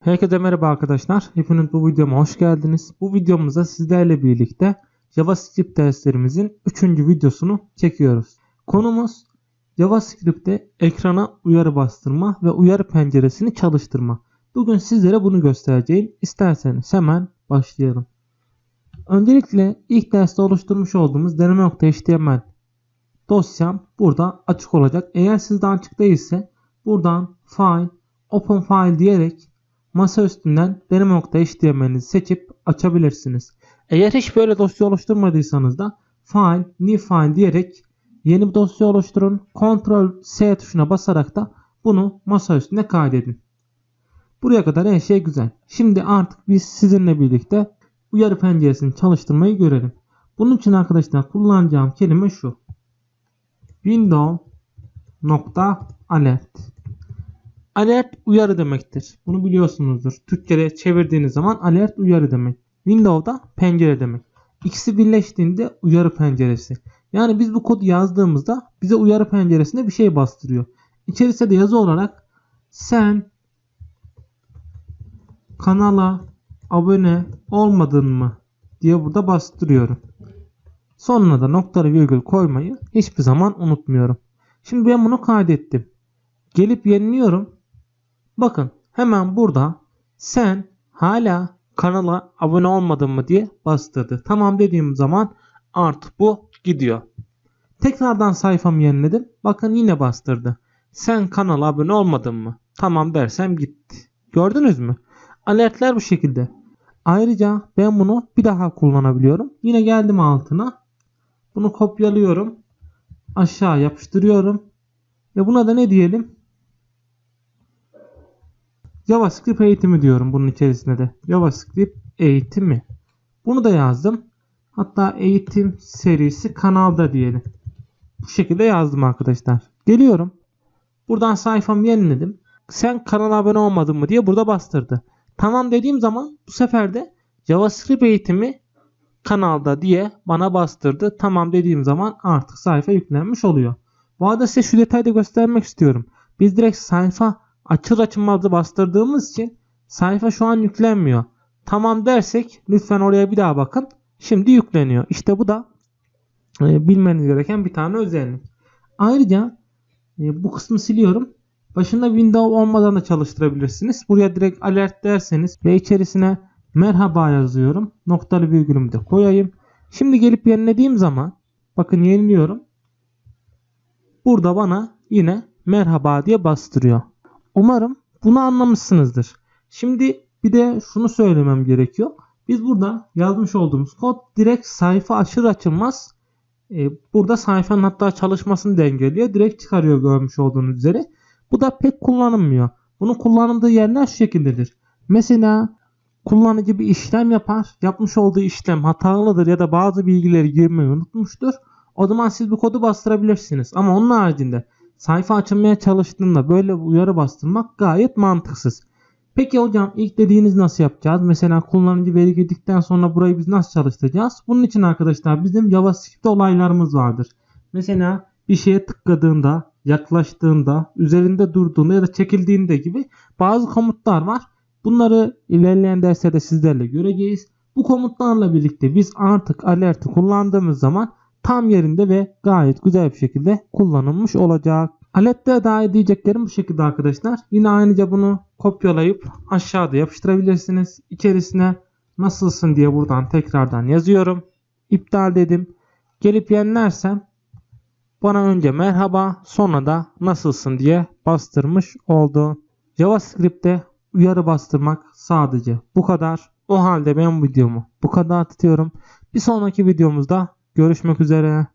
Herkese merhaba arkadaşlar. Hepiniz bu videoma hoş geldiniz. Bu videomuzda sizlerle birlikte JavaScript derslerimizin 3. videosunu çekiyoruz. Konumuz JavaScript'te ekrana uyarı bastırma ve uyarı penceresini çalıştırma. Bugün sizlere bunu göstereceğim. İsterseniz hemen başlayalım. Öncelikle ilk derste oluşturmuş olduğumuz deneme.html dosyam burada açık olacak. Eğer sizde açık değilse buradan File, Open File diyerek masa üstünden deneme.html'inizi seçip açabilirsiniz. Eğer hiç böyle dosya oluşturmadıysanız da File, New File diyerek yeni bir dosya oluşturun. Ctrl S tuşuna basarak da bunu masa üstüne kaydedin. Buraya kadar her şey güzel. Şimdi artık biz sizinle birlikte uyarı penceresini çalıştırmayı görelim. Bunun için arkadaşlar kullanacağım kelime şu. Window nokta alert. Alert uyarı demektir. Bunu biliyorsunuzdur. Türkçe'ye çevirdiğiniz zaman alert uyarı demek. Windows'da pencere demek. İkisi birleştiğinde uyarı penceresi. Yani biz bu kodu yazdığımızda bize uyarı penceresinde bir şey bastırıyor. İçerisinde de yazı olarak sen kanala abone olmadın mı diye burada bastırıyorum. Sonuna da noktalı virgül koymayı hiçbir zaman unutmuyorum. Şimdi ben bunu kaydettim. Gelip yeniliyorum. Bakın hemen burada sen hala kanala abone olmadın mı diye bastırdı. Tamam dediğim zaman artık bu gidiyor. Tekrardan sayfamı yeniledim. Bakın yine bastırdı. Sen kanala abone olmadın mı? Tamam dersem gitti. Gördünüz mü? Alertler bu şekilde. Ayrıca ben bunu bir daha kullanabiliyorum. Yine geldim altına. Bunu kopyalıyorum. Aşağı yapıştırıyorum. Ve buna da ne diyelim? JavaScript eğitimi diyorum bunun içerisinde de. JavaScript eğitimi. Bunu da yazdım. Hatta eğitim serisi kanalda diyelim. Bu şekilde yazdım arkadaşlar. Geliyorum. Buradan sayfamı yeniledim. Sen kanala abone olmadın mı diye burada bastırdı. Tamam dediğim zaman bu sefer de JavaScript eğitimi kanalda diye bana bastırdı. Tamam dediğim zaman artık sayfa yüklenmiş oluyor. Bu arada size şu detayı da göstermek istiyorum. Biz direkt sayfa açır açılmazı bastırdığımız için sayfa şu an yüklenmiyor. Tamam dersek lütfen oraya bir daha bakın. Şimdi yükleniyor. İşte bu da e, bilmeniz gereken bir tane özellik. Ayrıca e, bu kısmı siliyorum. Başında window olmadan da çalıştırabilirsiniz. Buraya direkt alert derseniz ve içerisine merhaba yazıyorum. Noktalı virgülümü de koyayım. Şimdi gelip yenilediğim zaman bakın yeniliyorum. Burada bana yine merhaba diye bastırıyor. Umarım bunu anlamışsınızdır. Şimdi bir de şunu söylemem gerekiyor. Biz burada yazmış olduğumuz kod direkt sayfa açır açılmaz e, burada sayfanın hatta çalışmasını dengeliyor. Direkt çıkarıyor görmüş olduğunuz üzere. Bu da pek kullanılmıyor. Bunun kullanıldığı yerler şu şekildedir. Mesela kullanıcı bir işlem yapar. Yapmış olduğu işlem hatalıdır ya da bazı bilgileri girmeyi unutmuştur. O zaman siz bu kodu bastırabilirsiniz. Ama onun haricinde sayfa açılmaya çalıştığında böyle uyarı bastırmak gayet mantıksız. Peki hocam ilk dediğiniz nasıl yapacağız? Mesela kullanıcı veri girdikten sonra burayı biz nasıl çalıştıracağız? Bunun için arkadaşlar bizim JavaScript olaylarımız vardır. Mesela bir şeye tıkladığında, yaklaştığında, üzerinde durduğunda ya da çekildiğinde gibi bazı komutlar var. Bunları ilerleyen derslerde sizlerle göreceğiz. Bu komutlarla birlikte biz artık alert'i kullandığımız zaman tam yerinde ve gayet güzel bir şekilde kullanılmış olacak. Alette dair diyeceklerim bu şekilde arkadaşlar. Yine ayrıca bunu kopyalayıp aşağıda yapıştırabilirsiniz. İçerisine nasılsın diye buradan tekrardan yazıyorum. İptal dedim. Gelip yenilersem bana önce merhaba sonra da nasılsın diye bastırmış oldu. JavaScript'te uyarı bastırmak sadece bu kadar. O halde ben videomu bu kadar tutuyorum. Bir sonraki videomuzda görüşmek üzere.